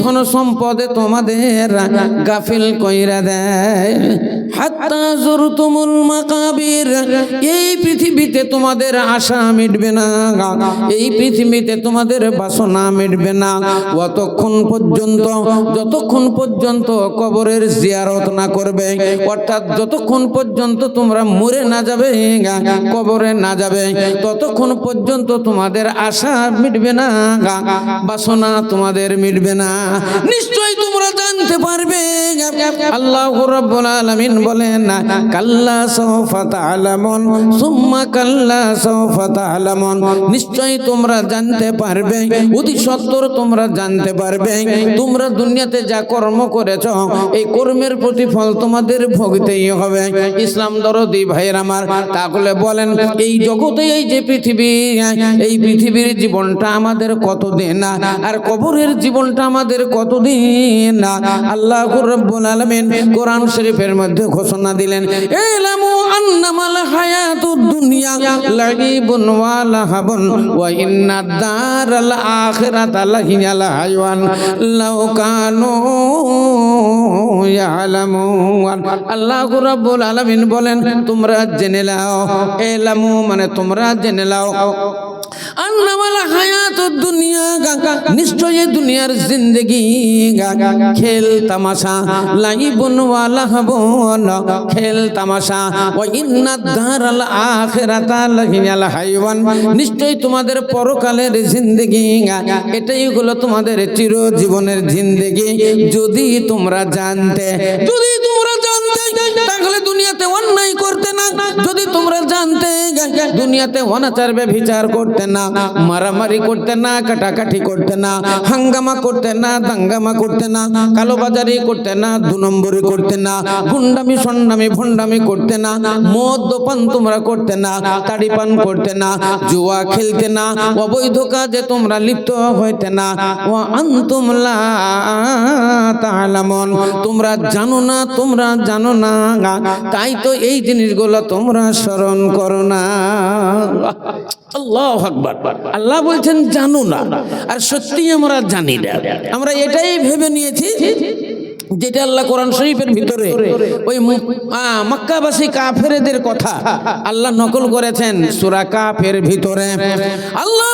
ধন সম্পদে তোমাদের গাফিল কইরা দেয়। এই পৃথিবীতে তোমাদের আশা মিটবে না, এই পৃথিবীতে তোমাদের বাসনা মিটবে না। অতক্ষণ পর্যন্ত, যতক্ষণ পর্যন্ত কবরের জিয়ারত না করবে, অর্থাৎ যতক্ষণ পর্যন্ত তোমরা মরে না যাবে, কবরে না যাবে, ততক্ষণ পর্যন্ত তোমাদের আশা মিটবে না বাসনা তোমাদের মিটবে না। নিশ্চয় তোমরা জানতে পারবে আল্লাহ আলামিন বলেন, কাল্লা সাওফা তাআলামুন, সুম্মা কাল্লা সাওফা তাআলামুন। নিশ্চয়ই তোমরা জানতে পারবে, অতি সত্তর তোমরা জানতে পারবে। তোমরা দুনিয়াতে যা কর্ম এই কর্মের প্রতিফল তোমাদের ভোগতেই হবে। ইসলাম দরদি ভাইয়ের আমার, তাহলে বলেন, এই জগতে এই যে পৃথিবী, এই পৃথিবীর জীবনটা আমাদের কতদিন? আর কবরের জীবনটা আমাদের কতদিন? না আল্লাহ রাব্বুল আলামিন কোরআন শরীফের মধ্যে ঘোষণা দিলেন, ইলামু আন্নামাল হায়াতুদ দুনিয়া ওয়া দারাল আখিরাতা লাহিয়াল কানু ইয়ালামুন। আল্লাহ রাব্বুল আলামিন বলেন, তোমরা জেনে নাও এলামু মানে তোমরা জেনে নাও। নিশ্চয় তোমাদের পরকালের জিন্দেগি এটাই হলো তোমাদের চিরজীবনের জিন্দেগি। যদি তোমরা জানতে যদি তোমরা তাহলে দুনিয়াতে অন্যায় করতে না যদি তোমরা জানতে দুনিয়াতে অনাচার বিচার করতে না মারামারি করতে না কাটাকাটি করতে না হাঙ্গামা করতে না দাঙ্গামা করতে না কালোবাজারি করতে না দু নম্বরি করতে না গুন্ডামি সন্ডামি ভন্ডামি করতে না মদ তোমরা করতে না তাড়ি পান করতে না জুয়া খেলতে না অবৈধ কাজে তোমরা লিপ্ত হইতে না ও আন্তুম লা তোমরা জানো না তোমরা জানো না তাই তো এই জিনিসগুলো তোমরা স্মরণ করো না। আল্লাহ বলছেন, জানো না। আর সত্যি আমরা জানি না। আমরা এটাই ভেবে নিয়েছি যেটা আল্লাহ কোরআন শরীফের ভিতরে ওই মক্কাবাসী কাফেরদের কথা আল্লাহ নকল করেছেন সুরা কাফের ভিতরে। আল্লাহ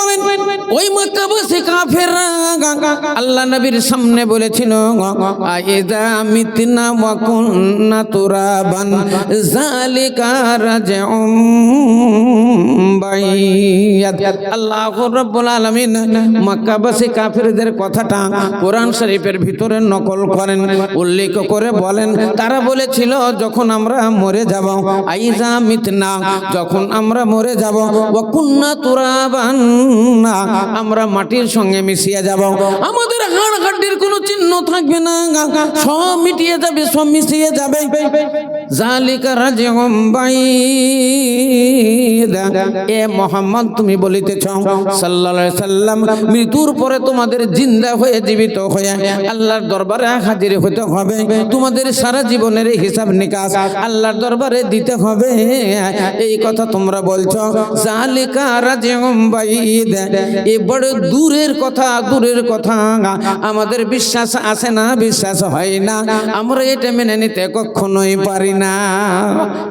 বলেন, ওই মক্কাবাসী কাফেররা আল্লাহ নবীর সামনে বলেছিল, আইদা মিতনা ওয়া কুননা তুরাবান জালিকা রাজউম বাইয়াদ আল্লাহ রাব্বুল আলামিন মক্কাবাসী কাফেরদের কথাটা কোরআন শরীফের ভিতরে নকল করেন, উল্লেখ করে বলেন, তারা বলেছিল, যখন আমরা মরে যাব আইজা মিতনা, যখন আমরা মরে যাব, ওয়া কুন্না তুরাবান আমরা মাটির সঙ্গে মিশিয়ে যাব। আমাদের হাড় হাড্ডির কোনো চিহ্ন থাকবে না। সব মিটিয়ে যাবে, সব মিশিয়ে যাবে। জালিকা রাজিউম বাইদা। এ মোহাম্মদ, তুমি বলিতেছ, সাল্লাল্লাহু সাল্লাম, মৃত্যুর পরে তোমাদের জিন্দা হয়ে জীবিত হয়ে আল্লাহর দরবারে হবে। তোমাদের সারা জীবনের হিসাব নিকাশ আল্লাহর দরবারে দিতে হবে। এই কথা তোমরা বলছো এ বড় দূরের কথা দূরের কথা। আমাদের বিশ্বাস আসে না, বিশ্বাস হয় না। আমরা এটা মেনে নিতে কখনোই পারি না।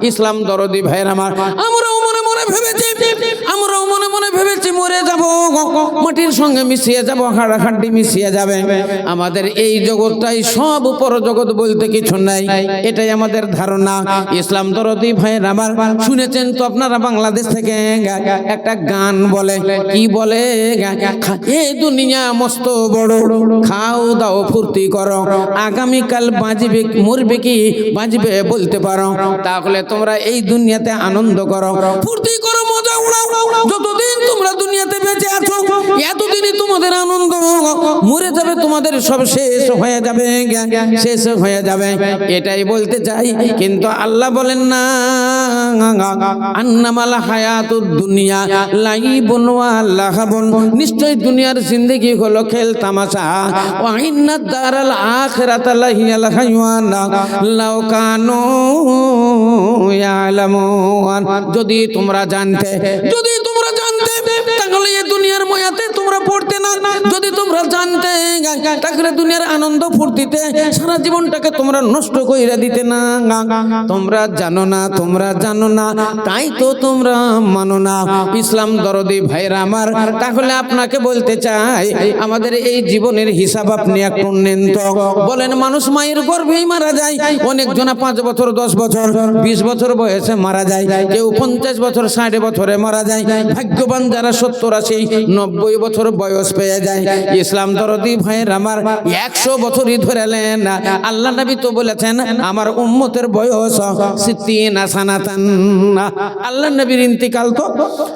ইসলাম দরদি ভাইয়ের আমার। আমরাও মনে মনে ভেবেছি, আমরাও মনে মনে ভেবেছি মরে যাব মাটির সঙ্গে মিশিয়ে মিশিয়ে যাবে। আমাদের এই জগৎটাই সব উপর জগৎ বলতে কিছু নাই। এটাই আমাদের ধারণা। ইসলাম দরদি ভাইয়ের আমার শুনেছেন তো আপনারা বাংলাদেশ থেকে। একটা গান বলে, কি বলে? এ দুনিয়া মস্ত বড়, খাও দাও ফুর্তি করো। আগামীকাল বাঁচবে মরবে কি? বাঁচবে বলতে পারো। তাহলে তোমরা এই দুনিয়াতে আনন্দ করো। ফুর্তি করো মজা, উড়াও যতদিন তোমরা দুনিয়াতে বেঁচে আছো, এতদিনই তোমাদের আনন্দ মরে যাবে, তোমাদের সব শেষ হয়ে যাবে, শেষ হয়ে যাবে। এটাই বলতে চাই, কিন্তু আল্লাহ বলেন না, আন্নামাল হায়াতুদ দুনিয়া লাইবুন ওয়া লাহাবুন। নিশ্চয় দুনিয়ার জিন্দেগি হলো খেল, তামাশা। ওয়া আখিরাতা লাহিয়াল যদি তোমরা জানতে যদি তোমরা জানতে তাহলে এই দুনিয়ার ময়াতে তোমরা পড়তে না। যদি তোমরা জানতে তাহলে দুনিয়ার আনন্দ ফুর্তিতে সারা জীবনটাকে তোমরা নষ্ট কইরা দিতে না। তোমরা জানো না, তোমরা জানো না, তাই তো তোমরা মানো না। ইসলাম দরদি ভাইরা আমার, তাহলে আপনাকে বলতে চাই, আমাদের এই জীবনের হিসাব আপনি একটু নেন তো। বলেন, মানুষ মায়ের গর্ভেই মারা যায়, অনেক জনা পাঁচ বছর, দশ বছর, বিশ বছর বয়সে মারা যায়, কেউ পঞ্চাশ বছর, ষাট বছরে মারা যায়। ভাগ্যবান যারা সত্তর আশি, নব্বই বছর বয়স পেয়ে যায়। ইসলাম দরদি ভাইয়ের আমার একশো বছরই ধরেলেন আল্লাহ নবী তো বলেছেন আমার উম্মতের বয়স আল্লাহ নবীর ইন্তিকাল তো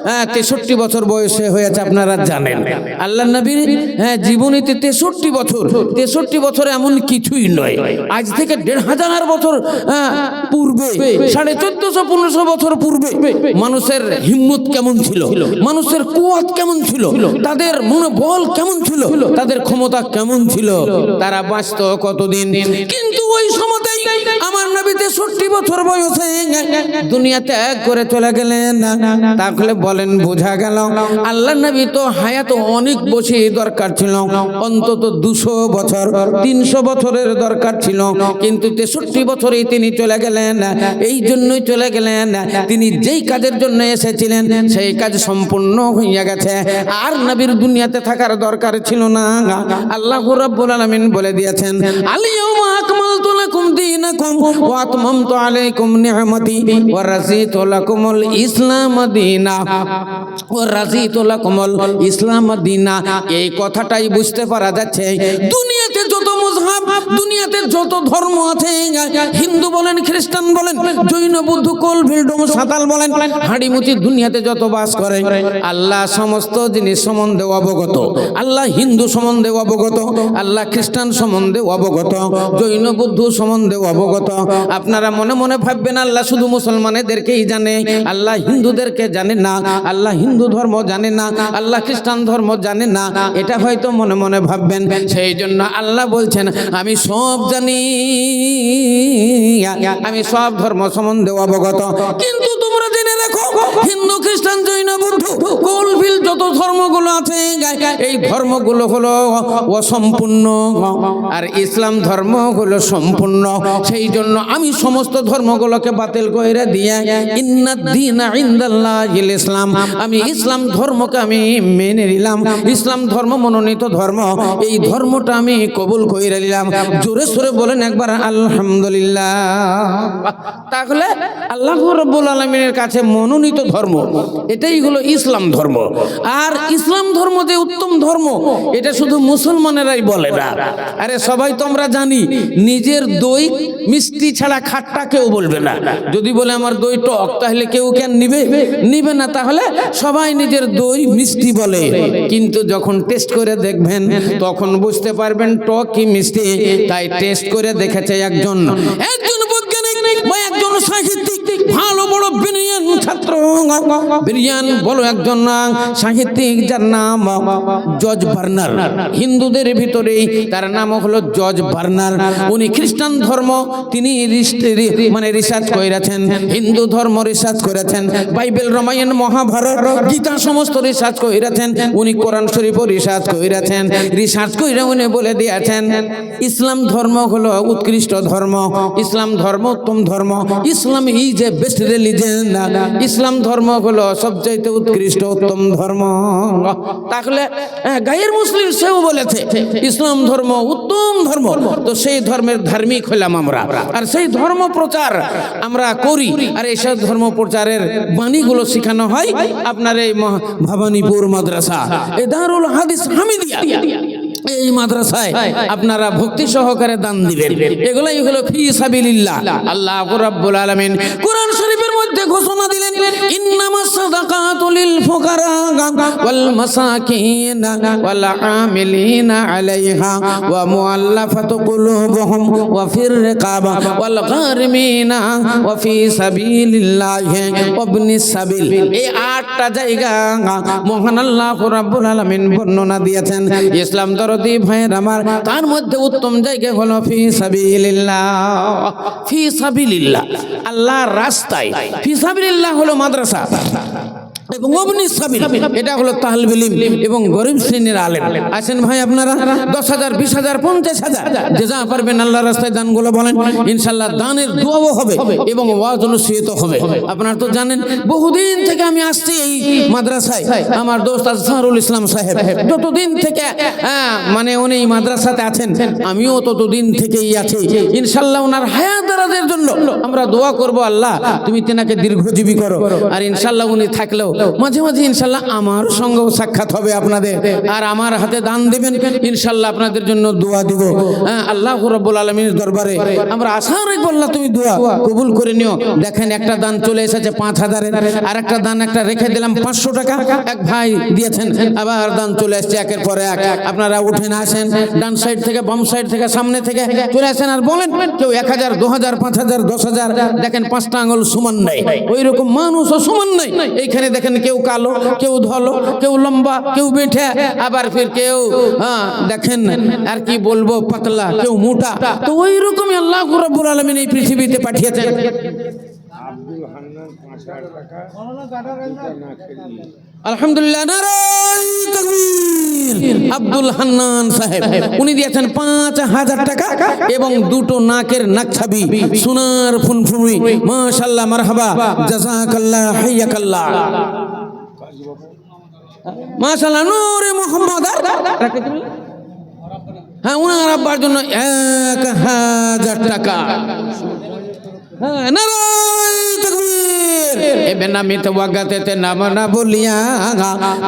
হ্যাঁ, তেষট্টি বছর বয়সে হয়েছে আপনারা জানেন। আল্লাহ নবীর হ্যাঁ, জীবনীতে তেষট্টি বছর। তেষট্টি বছর এমন কিছুই নয়। আজ থেকে দেড় হাজার বছর হ্যাঁ, পূর্বে সাড়ে চোদ্দশো পনেরোশো বছর পূর্বে মানুষের হিম্মত কেমন ছিল? মানুষের কুয়াত কেমন ছিল? তাদের মনোবল কেমন ছিল? তাদের ক্ষমতা কেমন ছিল? তারা বাঁচত কতদিন? কিন্তু ওই তেষট্টি বছর বয়সে দুনিয়া ত্যাগ করে চলে গেলেন। তাহলে বলেন, বোঝা গেল আল্লাহ নবী তো হায়াত অনেক বেশি দরকার ছিল। অন্তত দুশো বছর, তিনশো বছরের দরকার ছিল। কিন্তু তেষট্টি বছরেই তিনি চলে গেলেন। এই জন্যই চলে গেলেন। তিনি যেই কাজের জন্য এসেছিলেন, সেই কাজ সম্পূর্ণ হইয়া গেছে। আর নবীর দুনিয়াতে থাকার দরকার ছিল না। আল্লাহ রাব্বুল আলামিন বলে দিয়েছেন আলিয়াউমা আকমালতু লাকুম দীনাকুম ওয়া আতমামতু আলাইকুম নিহমতি ওয়া রাযিতু লাকুমুল ইসলাম দীনা। ওয়া রাযিতু লাকুমুল ইসলাম দীনা। এই কথাটাই বুঝতে পারা যাচ্ছে। মজহাব দুনিয়াতে যত ধর্ম আছে, হিন্দু বলেন, খ্রিস্টান বলেন, জৈন, বুদ্ধ, কোল ভিলডম সাঁতাল বলেন হাড়িমুচি দুনিয়াতে যত বাস করে, আল্লাহ সমস্ত জিনিস সম্বন্ধে অবগত। আল্লাহ হিন্দু সম্বন্ধে অবগত, আল্লাহ খ্রিস্টান সম্বন্ধে অবগত, জৈন, বুদ্ধ সম্বন্ধে অবগত। আপনারা মনে মনে ভাববেন, আল্লাহ শুধু মুসলমানেদেরকেই জানে, আল্লাহ হিন্দুদেরকে জানে না, আল্লাহ হিন্দু ধর্ম জানে না, আল্লাহ খ্রিস্টান ধর্ম জানে না, এটা হয়তো মনে মনে ভাববেন। সেই জন্য আল্লাহ বলছেন আমি সব জানি। আমি সব ধর্ম সম্বন্ধে অবগত। কিন্তু তোমরা জেনে রাখো হিন্দু খ্রিস্টান কোলফিল যত ধর্মগুলো আছে এই ধর্মগুলো হলো অসম্পূর্ণ। আর ইসলাম ধর্ম হলো সম্পূর্ণ। সেই জন্য আমি সমস্ত ধর্মগুলোকে বাতিল করে দিয়ে ইসলাম আমি ইসলাম ধর্মকে আমি মেনে নিলাম। ইসলাম ধর্ম মনোনীত ধর্ম, এই ধর্মটা আমি কবুল করে নিলাম। জোরে সোরে বলেন একবার, আলহামদুলিল্লাহ। তাহলে আল্লাহ রব্বুল আলমিনের কাছে মনোনীত ধর্ম, এটাই হলো ইসলাম ধর্ম। আর ইসলাম ধর্ম যে উত্তম ধর্ম, এটা শুধু মুসলমানেরাই বলে না। আরে সবাই তো আমরা জানি, নিজের দই মিষ্টি ছাড়া খাট্টা কেউ বলবে না। যদি বলে আমার দই টক, তাহলে কেউ কেন নিবে? নিবে না, তাহলে সবাই নিজের দই মিষ্টি বলে। কিন্তু যখন টেস্ট করে দেখবেন, তখন বুঝতে পারবেন টক কি মিষ্টি। তাই টেস্ট করে দেখেছে একজন। একজন একজন সাহিত্যিক, ভালো বড় বিরিয়ান ছাত্র সাহিত্যিক যার নাম জজ হিন্দুদের ভিতরেই তার নাম হলো জজ বার্নার। উনি খ্রিস্টান ধর্ম, তিনি মানে রিসার্চ করেছেন হিন্দু ধর্ম রিসার্চ করেছেন বাইবেল, রামায়ণ, মহাভারত, গীতা সমস্ত রিসার্চ করেছেন উনি কোরআন শরীফও রিসার্চ করেছেন রিসার্চ করে উনি বলে দিয়েছেন, ইসলাম ধর্ম হলো উৎকৃষ্ট ধর্ম, ইসলাম ধর্ম উত্তম ধর্ম, Islam is a best religion ইসলাম ধর্ম হলো সবচাইতে উৎকৃষ্ট উত্তম ধর্ম। তাহলে গায়ের মুসলিম সেও বলেছে, ইসলাম ধর্ম উত্তম ধর্ম। তো সেই ধর্মের ধার্মিক হলাম আমরা। আর সেই ধর্ম প্রচার আমরা করি। আর এইসব ধর্ম প্রচারের বাণীগুলো শেখানো হয় আপনার এই ভবানীপুর মাদ্রাসা এই দারুল হাদিস হামিদিয়া। এই মাদ্রাসায় আপনারা ভক্তি সহকারে দান দিবেন। এগুলাই হলো ফি সাবিলিল্লাহ। আল্লাহ রাব্বুল আলামিন। কোরআন শরীফের মধ্যে ঘোষণা দিলেন ইন্নামাস সাদাকাতু লিল ফুকারা ওয়াল মাসাকিন ওয়াল আমিলিনা আলাইহা ওয়া মুআল্লাফাতু কুলুবুহুম ওয়া ফির রিকাব ওয়াল গারিমিনা ওয়া ফি সাবিলিল্লাহি ওয়া ইবনিস সাবিল। এই আটটা জায়গা মহান আল্লাহ রাব্বুল আলামিন বর্ণনা দিয়েছেন। ইসলাম দরদি ভাইয়ের আমার। তার মধ্যে উত্তম জায়গা হলো ফি সাবিলিল্লাহ। ফি সাবিলিল্লাহ। আল্লাহর রাস্তায়। ফি সাবিলিল্লাহ হলো মাদ্রাসা। এবং অবনি সাবিল, এটা হলো তাহলবিল এবং গরিব শ্রেণির আলেম। আছেন ভাই আপনারা? দশ হাজার, বিশ হাজার, পঞ্চাশ হাজার। যে যা পারবেন আল্লাহ রাস্তায় বলেন। ইনশাল্লাহ দানের দোয়াও হবে এবং ওয়াজ অনুষ্ঠিত হবে। আপনারা তো জানেন, বহুদিন থেকে আমি আসছি এই মাদ্রাসায়। আমার দোস্ত আজহারুল ইসলাম সাহেব। যতদিন থেকে মানে উনি এই মাদ্রাসাতে আছেন, আমিও ততদিন থেকেই আছি। ইনশাল্লাহ ওনার হায়াত দারাজের জন্য আমরা দোয়া করব, আল্লাহ, তুমি তেনাকে দীর্ঘজীবী করো। আর ইনশাল্লাহ উনি থাকলেও মাঝে মাঝে ইনশাল্লাহ আমার সঙ্গেও সাক্ষাৎ হবে আপনাদের। আর আমার হাতে দান দিবেন, ইনশাল্লাহ আপনাদের জন্য দোয়া দিব। হ্যাঁ আল্লাহ রব্বুল আলমীর দরবারে আমরা আশা রাখব আল্লাহ তুমি দোয়া কবুল করে নিও। দেখেন একটা দান চলে এসেছে পাঁচ হাজারের, আর একটা দান একটা রেখে দিলাম পাঁচশো টাকা। এক ভাই দিয়েছেন, আবার দান চলে এসছে একের পরে এক। আপনারা উঠেন আসেন, ডান সাইড থেকে, বাম সাইড থেকে, সামনে থেকে চলে আসেন আর বলেন, কেউ এক হাজার, দু হাজার, পাঁচ হাজার, দশ হাজার, দেখেন পাঁচটা আঙুল সমান নেই। ওই রকম মানুষও সমান নেই। এইখানে দেখেন কেউ কালো, কেউ ধলো, কেউ লম্বা, কেউ বেঠে আবার ফির কেউ হ্যাঁ দেখেন আর কি বলব, পাতলা, কেউ মোটা। তো ওই রকম আল্লাহ রব্বুল আলমিন এই পৃথিবীতে পাঠিয়েছেন। আব্দুল হান্নান টাকা। আলহামদুলিল্লাহ আব্দুল হান্নান সাহেব উনি দিয়েছেন পাঁচ হাজার টাকা এবং দুটো নাকের নাকছাবি সোনার ফুনফুনি। মাশাল্লাহ মারহাবা। জাযাকাল্লাহ হাইয়াকাল্লাহ। মাশাল্লাহ নূরে? হ্যাঁ উনার আব্বার জন্য এক হাজার টাকা। হ্যাঁ, তাকবীর। এ বেনামিতে ওয়াগাতেতে নাম না বলিয়া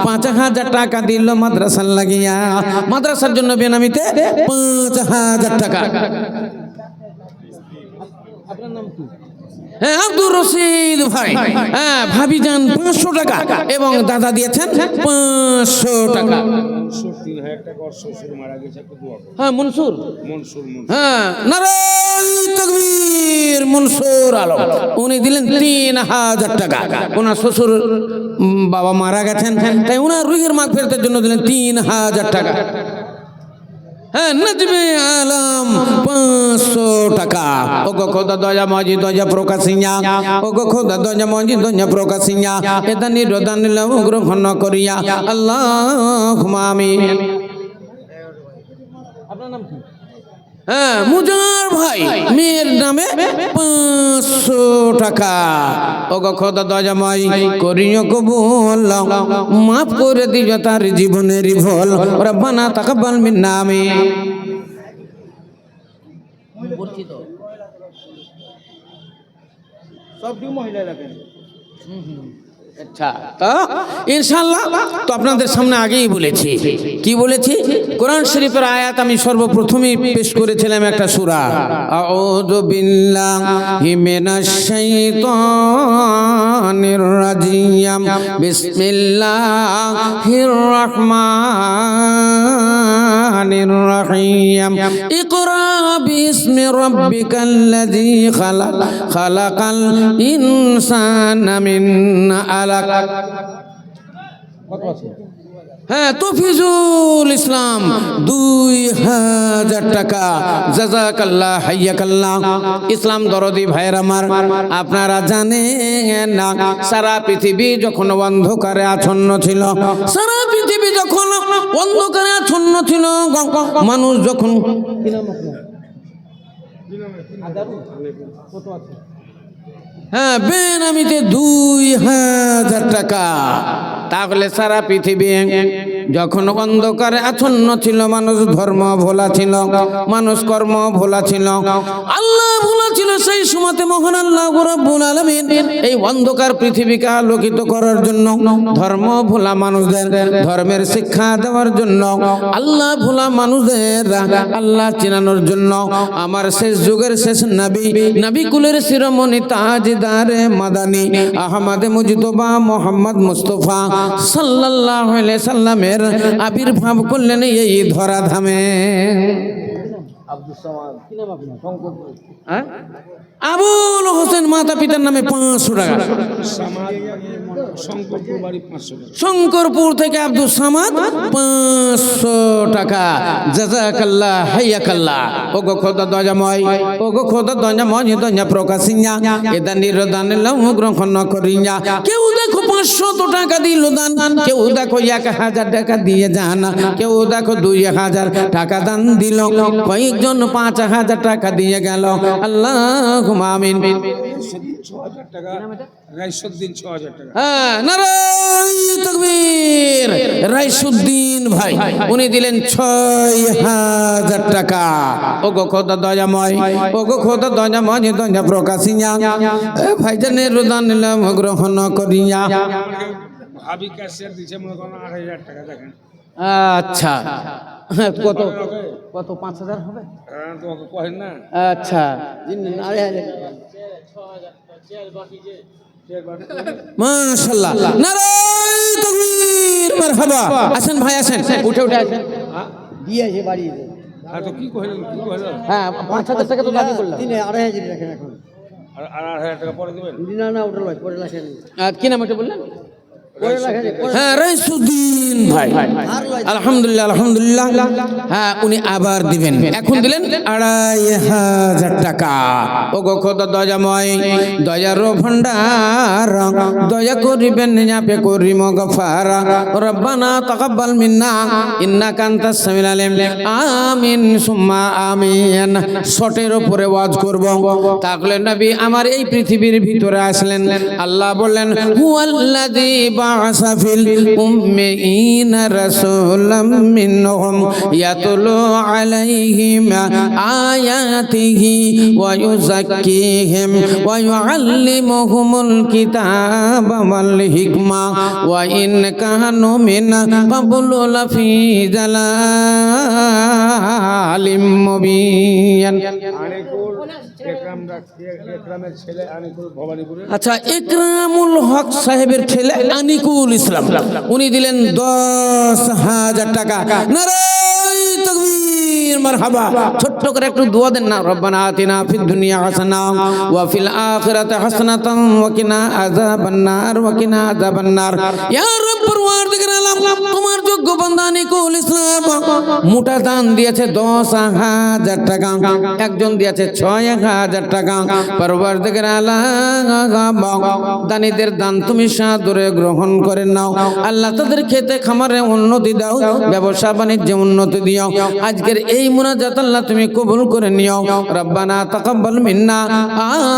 পাঁচ হাজার টাকা দিল মাদ্রাসার লাগিয়া। মাদ্রাসার জন্য বেনামিতে পাঁচ হাজার টাকা। হ্যাঁ আব্দুর রশিদ ভাই। হ্যাঁ ভাবি যান পাঁচশো টাকা এবং দাদা দিয়েছেন পাঁচশো টাকা। মনসুর। তিন হাজার টাকা ওর শ্বশুর মারা গেছে একটু দোয়া করো হ্যাঁ মনসুর। হ্যাঁ তকবীর মনসুর আলম। উনি দিলেন তিন হাজার টাকা। ওনার শ্বশুর বাবা মারা গেছেন তাই ওনার রুহের মাগ ফেরতের জন্য দিলেন তিন হাজার টাকা। হ্যাঁ নজমে আলম, পাঁচশো টাকা। ও গো খোদা দয়া মজি দয়া প্রকাশিয়া। ও গো খোদা দয়া মজি দয়া প্রকাশিয়া। এটা নিরোদান গ্রহণ করিয়া আল্লাহ আমিন আপনার নাম কি হ্যাঁ মুজার ভাই মেয়ের নামে পাঁচশো টাকা। ও খোদা দয়াময় করিও কবুল। মাফ করে দিও তার জীবনের ভুল। রব্বানা তাকাব্বাল মিন নামে সবটি মহিলা রাখেন। আচ্ছা তো? ইনশাল্লাহ তো আপনাদের সামনে আগেই বলেছি। কি বলেছি? কোরআন শরীফের আয়াত আমি সর্বপ্রথমেই পেশ করেছিলাম একটা সূরা। আউযু বিল্লাহি মিনাশ শাইতানির রাজিম। বিসমিল্লাহির রহমানির রহিম। ইকরা বিসমি রাব্বিকাল্লাযী খালাক, খালাকাল ইনসানা মিন হ্যাঁ তফিজুল ইসলাম দুই হাজার টাকা। জাজাকাল্লাহ হাইয়াকাল্লাহ। ইসলাম দরদি ভাইয়ের আমার। আপনারা জানেন না সারা পৃথিবী যখন অন্ধকারে আচ্ছন্ন ছিল সারা পৃথিবী যখন অন্ধকারে আচ্ছন্ন ছিল মানুষ যখন হ্যাঁ বেনামিতে দুই হাজার টাকা। তাহলে সারা পৃথিবী যখন অন্ধকারে আচ্ছন্ন ছিল, মানুষ ধর্ম ভোলা ছিল, মানুষ কর্ম ভোলা ছিল। আল্লাহ ভোলা ছিল সেই সময়তে মহান আল্লাহ এই অন্ধকার পৃথিবীকে আলোকিত করার জন্য ধর্ম ভোলা মানুষদের, ধর্মের শিক্ষা দেওয়ার জন্য, আল্লাহ ভোলা মানুষদের আল্লাহ চিনানোর জন্য আমার শেষ যুগের শেষ নবী নবী কুলের শিরোমণি তাজদারে মাদানি আহমদ মুজতবা মোহাম্মদ মুস্তফা সাল্লাল্লাহু আলাইহি সাল্লামের আবির্ভাব করলেন এই ধরাধামে। সামাদ। শঙ্করপুর হ্যাঁ? আবুল হোসেন মাতা পিতার নামে পাঁচশো টাকা। শঙ্করপুর থেকে আব্দুল সামাদ পাঁচশো টাকা। জাজাকাল্লাহ হাইয়াকাল্লাহ। ও গো খোদা দয়াময় ও গো খোদা দয়াময় দয়া প্রকাশিয়া। এদা নিরদান লম গ্রহণ করিয়া কেউ দেখো পাঁচশো তো টাকা দিল দান। কেউ দেখো এক হাজার টাকা দিয়ে যান। কেউ দেখো দুই হাজার টাকা দান দিল। কয়েকজন পাঁচ হাজার টাকা দিয়ে গেল। আল্লাহ আমিন। ছ হাজার টাকা রাইসুদ্দিন ছ হাজার টাকা। হ্যাঁ নারাই তকবীর রাইসুদ্দিন ভাই উনি দিলেন ছয় হাজার টাকা। ও গো খোদা দয়াময় ও গো খোদা দয়াময় দয়া প্রকাশিয়া। এ ভাইজানের রুদান নিলাম গ্রহণ করিয়া। ভাবি ক্যাশিয়ার দিচ্ছে মনে করেন আট হাজার টাকা দেখেন। আচ্ছা। কত? কত পাঁচ হাজার হবে? হ্যাঁ, তোমাকে কহেন না? আচ্ছা। মাশাআল্লাহ নারাই তকবীর মারহাবা। আসেন ভাই আসেন। উঠে উঠে আসেন। দিয়েছে বাড়িতে হ্যাঁ হ্যাঁ পাঁচ হাজার টাকা তো দাবি করলাম। আড়াই হাজার রাখেন এখন। আর আর আট হাজার টাকা পরে দেবেন? না না ওটা লয় পরে রাখেন আর কি নাম এটা বললেন? হ্যাঁ রাইসুদ্দিন। ভাই। আলহামদুলিল্লাহ আলহামদুলিল্লাহ। হ্যাঁ উনি আবার দিবেন। এখন দিলেন আড়াই হাজার টাকা। ও গো দয়াময়, দয়ার ভণ্ডার, দয়া করিবেন যাপে করিম গফার। রব্বানা তাকাব্বাল মিন্না, ইন্নাকা আনতাস সামিউল আলিম। আমিন, সুম্মা আমিন। শটের উপরে ওয়াজ করব। তাহলে নবী আমার এই পৃথিবীর ভিতরে আসলেন। আল্লাহ বললেন, হুয়াল্লাযী বা'সা ফিল উম্মিয়িনা রাসূলাম মিনহুম ইয়াতলু আলাইহিম আয়াতিহি ওয়া ইউযাক্কিহিম ওয়া ইউআল্লিমুহুমুল কিতাবা ওয়াল হিকমা ওয়া ইন কানু মিন ক্বাবলু আচ্ছা একরামুল হক সাহেবের ছেলে আনিকুল ইসলাম। উনি দিলেন দশ হাজার টাকা। মারহাবা। ছোট্ট করে একটু দোয়া দেন না। রব্বানা আতিনা ফিদ দুনিয়া হাসানা ওয়া ফিল আখিরাতি হাসানাতান ওয়া কিনা আযাবান নার ওয়া কিনা আযাবান নার ইয়া রব পরওয়ারদিগার আলম তোমার যোগ্য বান্দা আনিকুল ইসলাম। মোটা দান দিয়েছে দশ হাজার টাকা। একজন দিয়েছে ছয় হাজার টাকা। পরওয়ারদিগার আলম দানিদের দান তুমি সাদরে গ্রহণ করে নাও। আল্লাহ তাদের খেতে খামারে উন্নতি দাও, ব্যবসা বাণিজ্যে উন্নতি দিও। আজকের এই মুনাজাত আল্লাহ তুমি কবুল করে নিও। রব্বানা তাকাব্বাল মিন্না।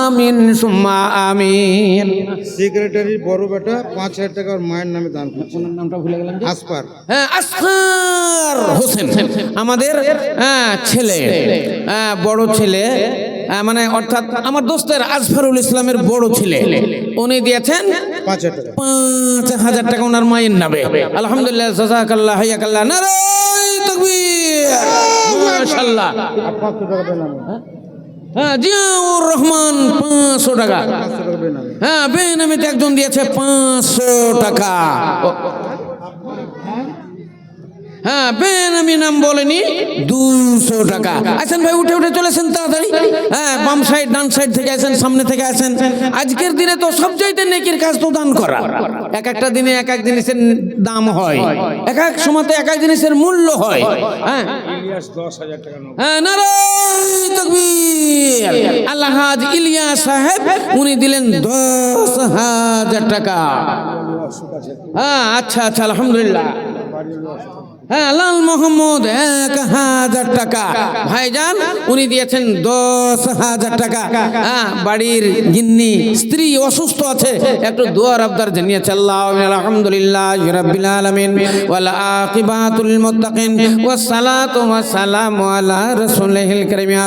আমিন সুম্মা আমিন। সেক্রেটারির বড় বেটা পাঁচ হাজার টাকা ওর মায়ের নামে দান করছে। নামটা ভুলে গেলাম আসপার। হ্যাঁ আসফার হোসেন। আমাদের হ্যাঁ, ছেলে। হ্যাঁ, বড় ছেলে। হ্যাঁ, মানে অর্থাৎ আমার দোস্তের আজফারুল ইসলামের বড় ছেলে। উনি দিয়েছেন পাঁচ হাজার টাকা। পাঁচ হাজার টাকা ওনার মায়ের নামে। আলহামদুলিল্লাহ জাজাকাল্লাহ হাইয়াকাল্লাহ নারাই তাকবীর। হ্যাঁ জিয়াউর রহমান পাঁচশো টাকা। হ্যাঁ বেনামিতে একজন দিয়েছে পাঁচশো টাকা। হ্যাঁ নাম বলেনি দুশো টাকা। ভাই উঠে উঠে চলেছেন তাড়াতাড়ি। হ্যাঁ সাইড ডান সাইড থেকে আসেন সামনে থেকে আসেন আজকের দিনে তো কাজ তো দান করা। এক একটা দিনে এক এক জিনিসের দাম হয়। এক এক সময়তে এক এক জিনিসের মূল্য হয়। হ্যাঁ। হ্যাঁ, উনি দিলেন দশ হাজার টাকা। হ্যাঁ আচ্ছা আচ্ছা আলহামদুলিল্লাহ। হ্যাঁ লাল মোহাম্মদ এক হাজার টাকা। ভাইজান, উনি দিয়েছেন দশ হাজার টাকা। হ্যাঁ বাড়ির গিন্নি, স্ত্রী অসুস্থ আছে, একটু দোয়ার আবদার জানিয়েছে আল্লাহ আলহামদুলিল্লাহ রাব্বিল আলামিন ওয়াল আকিবাতুল মুত্তাকিন ওয়াস সালাতু ওয়াস সালামু আলা রাসূলিল কারীম ইয়া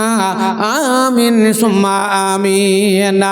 আমিন সুম্মা আমিন